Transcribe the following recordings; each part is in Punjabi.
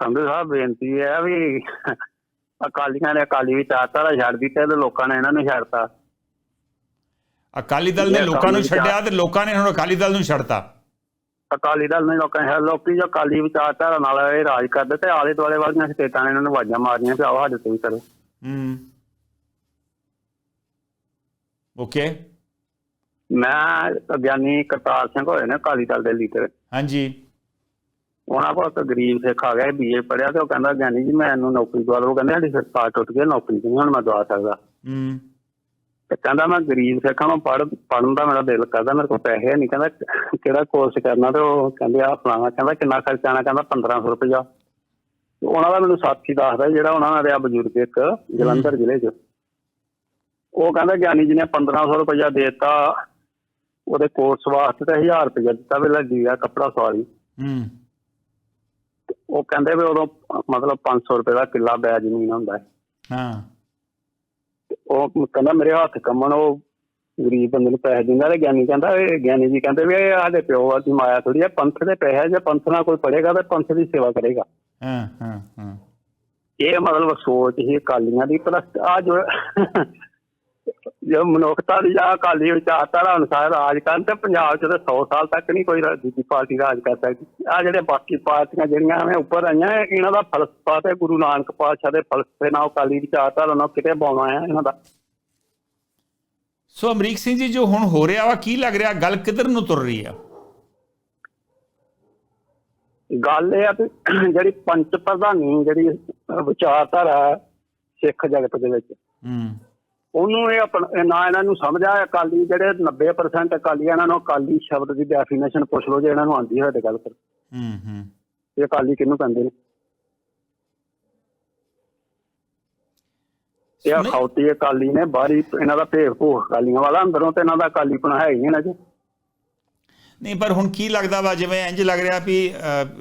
ਸੰਧੂ ਸਾਹਿਬ ਬੇਨਤੀ ਹੈ ਵੀ ਅਕਾਲੀਆਂ ਨੇ ਅਕਾਲੀ ਵਿਚਾਰਧਾਰਾ ਛੱਡ ਦਿੱਤੀ ਤੇ ਲੋਕਾਂ ਨੇ ਇਹਨਾਂ ਨੂੰ ਛੱਡਤਾ। ਅਕਾਲੀ ਦਲ ਨੇ ਲੋਕਾਂ ਨੂੰ ਛੱਡਿਆ ਤੇ ਲੋਕਾਂ ਨੇ ਹੁਣ ਅਕਾਲੀ ਦਲ ਨੂੰ ਛੱਡਤਾ। ਅਕਾਲੀ ਦਲ ਨੇ ਲੋਕਾਂ ਨੇ ਲੋਕੀ ਜੋ ਅਕਾਲੀ ਵਿਚਾਰਧਾਰਾ ਨਾਲ ਇਹ ਰਾਜ ਕਰਦੇ ਤੇ ਆਲੇ ਦੁਆਲੇ ਵਾਲੀਆਂ ਸਟੇਟਾਂ ਨੇ ਇਹਨਾਂ ਨੂੰ ਆਵਾਜ਼ਾਂ ਮਾਰੀਆਂ ਕਿ ਆਓ ਸਾਡੇ ਤੇ ਵੀ ਕਰੋ। ਹੂੰ। ਓਕੇ। ਮੈਂ ਗਿਆਨੀ ਕਰਤਾਰ ਸਿੰਘ ਹੋਏ ਨੇ ਅਕਾਲੀ ਦਲ ਦੇ ਲੀਡਰ। ਹਾਂਜੀ। ਉਹਨਾਂ ਕੋਲ ਇੱਕ ਗਰੀਬ ਸਿੱਖ ਆ ਗਿਆ ਬੀਏ ਪੜਿਆ ਤੇ ਉਹ ਕਹਿੰਦਾ ਗਿਆਨੀ ਜੀ ਮੈਂ ਇਹਨੂੰ ਨੌਕਰੀ ਦਵਾ ਲਓ ਕਹਿੰਦੇ ਸਾਡੀ ਸਰਕਾਰ ਟੁੱਟ ਗਈ ਨੌਕਰੀ ਨਹੀਂ ਹੁਣ ਮੈਂ ਦਵਾ ਸਕਦਾ? ਹੂੰ। ਤੇ ਕਹਿੰਦਾ ਮੈਂ ਗਰੀਬ ਸਿੱਖਾਂ ਨੂੰ ਪੜ ਪੜਨ ਦਾ ਮੇਰਾ ਦਿਲ ਕਰਦਾ ਮੇਰੇ ਕੋਲ ਪੈਸੇ ਨਹੀਂ ਕਹਿੰਦਾ ਕਿਹੜਾ ਕੋਰਸ ਕਰਨਾ ਤੇ ਉਹ ਕਹਿੰਦੇ ਆ ਫਲਾਣਾ ਕਹਿੰਦਾ ਕਿੰਨਾ ਖਰਚਾ ਆਣਾ ਕਹਿੰਦਾ 1500 ਰੁਪਇਆ। ਤੇ ਉਹਨਾਂ ਦਾ ਮੈਨੂੰ ਸਾਥੀ ਦੱਸਦਾ ਜਿਹੜਾ ਉਹਨਾਂ ਨਾਲ ਰਿਹਾ ਬਜ਼ੁਰਗ ਇੱਕ ਜਲੰਧਰ ਜ਼ਿਲ੍ਹੇ 'ਚ। ਉਹ ਕਹਿੰਦਾ ਗਿਆਨੀ ਜੀ ਨੇ 1500 ਰੁਪਇਆ ਦੇਤਾ। ਉਹਦੇ ਕੋਰਸ ਵਾਸਤੇ ਤੇ 1000 ਰੁਪਇਆ ਦਿੱਤਾ ਵੀ ਲੱਗੀ ਗਿਆ ਕੱਪੜਾ ਸਵਾਰੀ। ਹੂੰ। ਉਹ ਕਹਿੰਦੇ ਵੀ ਉਦੋਂ ਮਤਲਬ 500 ਰੁਪਏ ਦਾ ਕਿੱਲਾ ਬੈ ਜ਼ਮੀਨ ਹੁੰਦਾ। ਹੈ। ਹਾਂ ਉਹ ਕਹਿੰਦਾ ਮੇਰੇ ਹੱਥ ਕੰਮਣ ਉਹ ਗਰੀਬ ਬੰਦੇ ਨੂੰ ਪੈਸੇ ਦਿੰਦਾ ਤੇ ਗਿਆਨੀ ਕਹਿੰਦਾ ਇਹ ਗਿਆਨੀ ਜੀ ਕਹਿੰਦੇ ਵੀ ਇਹ ਸਾਡੇ ਪਿਓ ਦੀ ਮਾਇਆ ਥੋੜੀ ਹੈ ਪੰਥ ਦੇ ਪੈਸੇ ਆ, ਜੇ ਪੰਥ ਨਾਲ ਕੋਈ ਪੜੇਗਾ ਤੇ ਪੰਥ ਦੀ ਸੇਵਾ ਕਰੇਗਾ। ਹਾਂ ਹਾਂ ਹਾਂ। ਇਹ ਮਤਲਬ ਸੋਚ ਹੀ ਅਕਾਲੀਆਂ ਦੀ ਪਲਸ ਆ ਜੋ ਜੋ ਮਨੁੱਖਤਾ ਦੀ ਜਾਂ ਅਕਾਲੀ ਵਿਚਾਰਧਾਰਾ ਅਨੁਸਾਰ ਰਾਜ ਕਰਨ ਤੇ ਪੰਜਾਬ 'ਚ ਤਾਂ 100 ਸਾਲ ਤੱਕ ਨਹੀਂ ਕੋਈ ਦੂਜੀ ਪਾਰਟੀ ਰਾਜ ਕਰ ਸਕਦੀ। ਆ ਜਿਹੜੇ ਬਾਕੀ ਪਾਰਟੀਆਂ ਜਿਹੜੀਆਂ ਐਵੇਂ ਉੱਪਰ ਆਈਆਂ ਇਹ- ਇਹਨਾਂ ਦਾ ਫਲਸਫਾ ਤੇ ਗੁਰੂ ਨਾਨਕ ਪਾਤਸ਼ਾਹ ਦੇ ਫਲਸਫੇ ਨਾਲ ਅਕਾਲੀ ਵਿਚਾਰਧਾਰਾ ਨਾਲ ਕਿਤੇ ਬਾਉਣਾ ਆ ਇਹਨਾਂ ਦਾ। ਸੋ ਅਮਰੀਕ ਸਿੰਘ ਜੀ ਜੋ ਹੁਣ ਹੋ ਰਿਹਾ ਵਾ ਕੀ ਲੱਗ ਰਿਹਾ? ਗੱਲ ਕਿੱਧਰ ਨੂੰ ਤੁਰ ਰਹੀ ਆ? ਗੱਲ ਇਹ ਆ ਕਿ ਜਿਹੜੀ ਪੰਚ ਪ੍ਰਧਾਨੀ ਜਿਹੜੀ ਵਿਚਾਰਧਾਰਾ ਸਿੱਖ ਜਗਤ ਦੇ ਵਿੱਚ। ਹੂੰ। ਉਹਨੂੰ ਇਹ ਆਪਣਾ ਨਾ ਇਹਨਾਂ ਨੂੰ ਸਮਝ ਆ ਅਕਾਲੀ ਜਿਹੜੇ 90% ਅਕਾਲੀ ਆ, ਇਹਨਾਂ ਨੂੰ ਅਕਾਲੀ ਸ਼ਬਦ ਦੀ ਡੈਫੀਨੇਸ਼ਨ ਪੁੱਛ ਲਓ ਜੇ ਇਹਨਾਂ ਨੂੰ ਆਂਦੀ ਹੋਵੇ ਤੇ ਗੱਲ ਕਰ ਹੂੰ ਹੂੰ। ਇਹ ਅਕਾਲੀ ਕਿਹਨੂੰ ਕਹਿੰਦੇ ਨੇ? ਇਹ ਨਹੀਂ- ਅਖੌਤੀ ਅਕਾਲੀ ਨੇ ਬਾਹਰੀ ਇਹਨਾਂ ਦਾ ਭੇਖ ਭੂਖ ਅਕਾਲੀਆਂ ਵਾਲਾ ਅੰਦਰੋਂ ਤੇ ਇਹਨਾਂ ਦਾ ਅਕਾਲੀਪਣਾ ਹੈ ਹੀ ਨਹੀਂ ਨਾ ਜੀ। ਨਹੀਂ ਪਰ ਹੁਣ ਕੀ ਲੱਗਦਾ ਵਾ ਜਿਵੇਂ ਇੰਜ ਲੱਗ ਰਿਹਾ ਵੀ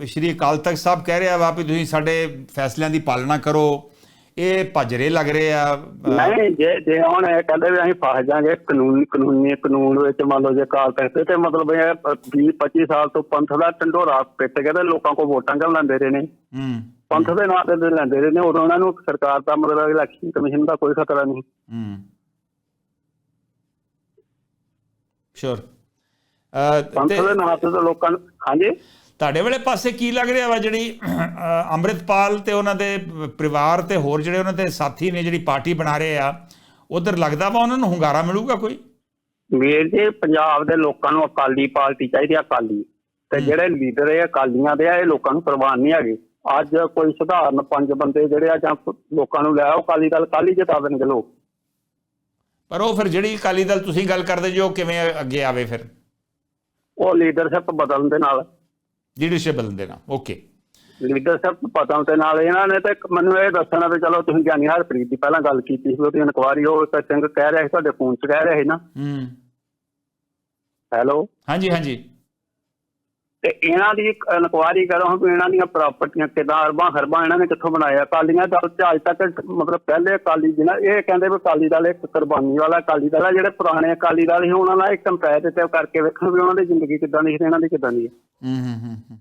ਸ਼੍ਰੀ ਅਕਾਲ ਤਖਤ ਸਾਹਿਬ ਕਹਿ ਰਿਹਾ ਵਾ ਵੀ ਤੁਸੀਂ ਸਾਡੇ ਫੈਸਲਿਆਂ ਦੀ ਪਾਲਣਾ ਕਰੋ ਇਹ ਭੱਜਰੇ ਲੱਗ ਰਹੇ ਆ ਨਹੀਂ ਜੇ ਜੇ ਹੁਣ ਇਹ ਕਹਿੰਦੇ ਵੀ ਅਸੀਂ ਫਸ ਜਾਾਂਗੇ ਕਾਨੂੰਨ ਕਾਨੂੰਨੀ ਕਾਨੂੰਨ ਵਿੱਚ ਮੰਨ ਲਓ ਜੇ ਕਾਲ ਤਖਤ ਤੇ ਮਤਲਬ ਇਹ 20 25 ਸਾਲ ਤੋਂ ਪੰਥ ਦਾ ਢੰਡੋਰਾ ਪਿੱਟ ਕੇ ਤੇ ਲੋਕਾਂ ਕੋਲ ਵੋਟਾਂ ਕਿਉਂ ਲੈਂਦੇ ਰਹੇ ਨੇ। ਹੂੰ। ਪੰਥ ਦੇ ਨਾਂ ਤੇ ਲੈਂਦੇ ਰਹੇ ਨੇ ਉਦੋਂ ਉਹਨਾਂ ਨੂੰ ਸਰਕਾਰ ਦਾ ਮਤਲਬ ਇਲੈਕਸ਼ਨ ਕਮਿਸ਼ਨ ਦਾ ਕੋਈ ਖਤਰਾ ਨਹੀਂ। ਹੂੰ। ਸ਼ੋਰ ਪੰਥ ਦੇ ਨਾਂ ਤੇ ਤਾਂ ਲੋਕਾਂ ਨੂੰ ਹਾਂਜੀ? ਤੁਹਾਡੇ ਵਾਲੇ ਪਾਸੇ ਕੀ ਲੱਗ ਰਿਹਾ ਵਾ ਜਿਹੜੀ ਅੰਮ੍ਰਿਤਪਾਲ ਤੇ ਉਹਨਾਂ ਦੇ ਪਰਿਵਾਰ ਤੇ ਹੋਰ ਜਿਹੜੇ ਉਹਨਾਂ ਦੇ ਸਾਥੀ ਨੇ ਜਿਹੜੀ ਪਾਰਟੀ ਬਣਾ ਰਹੇ ਆ ਉਧਰ ਲੱਗਦਾ ਵਾ ਉਹਨਾਂ ਨੂੰ ਹੁੰਗਾਰਾ ਮਿਲੂਗਾ ਕੋਈ? ਵੀਰ ਜੀ ਪੰਜਾਬ ਦੇ ਲੋਕਾਂ ਨੂੰ ਅਕਾਲੀ ਪਾਰਟੀ ਚਾਹੀਦੀ ਆ ਅਕਾਲੀ। ਤੇ ਜਿਹੜੇ ਲੀਡਰ ਇਹ ਅਕਾਲੀਆਂ ਦੇ ਆ ਇਹ ਲੋਕਾਂ ਨੂੰ ਪ੍ਰਵਾਨ ਨਹੀਂ ਹੈਗੇ। ਅੱਜ ਕੋਈ ਸਧਾਰਨ ਪੰਜ ਬੰਦੇ ਜਿਹੜੇ ਆ ਜਾਂ ਲੋਕਾਂ ਨੂੰ ਲੈ ਆਓ ਅਕਾਲੀ ਦਲ ਕੱਲ ਜਿਤਾ ਦੇਣਗੇ ਲੋਕ। ਪਰ ਉਹ ਫਿਰ ਜਿਹੜੀ ਅਕਾਲੀ ਦਲ ਤੁਸੀਂ ਗੱਲ ਕਰਦੇ ਜੋ ਕਿਵੇਂ ਅੱਗੇ ਆਵੇ ਫਿਰ? ਉਹ ਲੀਡਰਸ਼ਿਪ ਬਦਲਣ ਦੇ ਨਾਲ। ਲੀਡਰਸ਼ਿਪ ਬਦਲਣ ਦੇਣਾ ਓਕੇ ਲੀਡਰਸ਼ਿਪ ਬਦਲਣ ਦੇ ਨਾਲ ਇਹਨਾਂ ਨੇ ਤੇ ਮੈਨੂੰ ਇਹ ਦੱਸਣਾ ਵੀ ਚਲੋ ਤੁਸੀਂ ਗਿਆਨੀ ਹਰਪ੍ਰੀਤ ਦੀ ਪਹਿਲਾਂ ਗੱਲ ਕੀਤੀ ਸੀ ਉਹਦੀ ਇਨਕੁਆਰੀ ਉਹ ਤਾਂ ਸਿੰਘ ਕਹਿ ਰਿਹਾ ਸੀ ਤੁਹਾਡੇ ਫੋਨ 'ਚ ਕਹਿ ਰਿਹਾ ਸੀ ਨਾ। ਹੂੰ। ਹੈਲੋ ਹਾਂਜੀ ਹਾਂਜੀ। ਤੇ ਇਹਨਾਂ ਦੀ ਇਨਕੁਆਰੀ ਕਰੋ ਵੀ ਇਹਨਾਂ ਦੀਆਂ ਪ੍ਰਾਪਰਟੀਆਂ ਕਿਦਾਂ ਅਰਬਾਂ ਖਰਬਾਂ ਇਹਨਾਂ ਨੇ ਕਿੱਥੋਂ ਬਣਾਇਆ ਅਕਾਲੀਆਂ ਦਲ ਚ ਅੱਜ ਤੱਕ ਮਤਲਬ ਪਹਿਲੇ ਅਕਾਲੀ ਜਿਹਨਾਂ ਇਹ ਕਹਿੰਦੇ ਵੀ ਅਕਾਲੀ ਦਲ ਇੱਕ ਕੁਰਬਾਨੀ ਵਾਲਾ ਅਕਾਲੀ ਦਲ ਆ ਜਿਹੜੇ ਪੁਰਾਣੇ ਅਕਾਲੀ ਦਲ ਸੀ ਉਹਨਾਂ ਨਾਲ ਇੱਕ ਕੰਪੈਰੀਟਿਵ ਕਰਕੇ ਵੇਖਣ ਵੀ ਉਹਨਾਂ ਦੀ ਜ਼ਿੰਦਗੀ ਕਿਦਾਂ ਦੀ ਸੀ ਇਹਨਾਂ ਦੀ ਕਿਦਾਂ ਦੀ ਹੈ ਹੂੰ ਹੂੰ ਹੂੰ।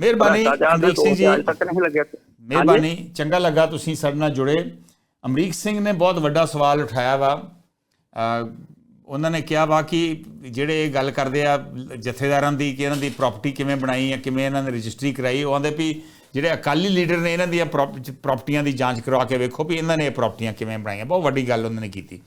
ਮਿਹਰਬਾਨੀ ਅਮਰੀਕ ਸਿੰਘ ਜੀ। ਅੱਜ ਤੱਕ ਨਹੀਂ ਲੱਗਿਆ। ਮਿਹਰਬਾਨੀ ਚੰਗਾ ਲੱਗਾ ਤੁਸੀਂ ਸਾਡੇ ਨਾਲ ਜੁੜੇ। ਅਮਰੀਕ ਸਿੰਘ ਨੇ ਬਹੁਤ ਵੱਡਾ ਸਵਾਲ ਉਠਾਇਆ ਵਾ। ਉਹਨਾਂ ਨੇ ਕਿਹਾ ਵਾ ਕਿ ਜਿਹੜੇ ਇਹ ਗੱਲ ਕਰਦੇ ਆ, ਜਥੇਦਾਰਾਂ ਦੀ ਕਿ ਇਹਨਾਂ ਦੀ ਪ੍ਰਾਪਰਟੀ ਕਿਵੇਂ ਬਣਾਈ ਹੈ ਕਿਵੇਂ ਇਹਨਾਂ ਨੇ ਰਜਿਸਟਰੀ ਕਰਾਈ, ਉਹ ਆਂਦੇ ਵੀ ਜਿਹੜੇ ਅਕਾਲੀ ਲੀਡਰ ਨੇ ਇਹਨਾਂ ਦੀਆਂ ਪ੍ਰਾਪਰਟੀਆਂ ਦੀ ਜਾਂਚ ਕਰਵਾ ਕੇ ਵੇਖੋ ਵੀ ਇਹਨਾਂ ਨੇ ਇਹ ਪ੍ਰਾਪਰਟੀਆਂ ਕਿਵੇਂ ਬਣਾਈਆਂ। ਬਹੁਤ ਵੱਡੀ ਗੱਲ ਉਹਨਾਂ ਨੇ ਕੀਤੀ।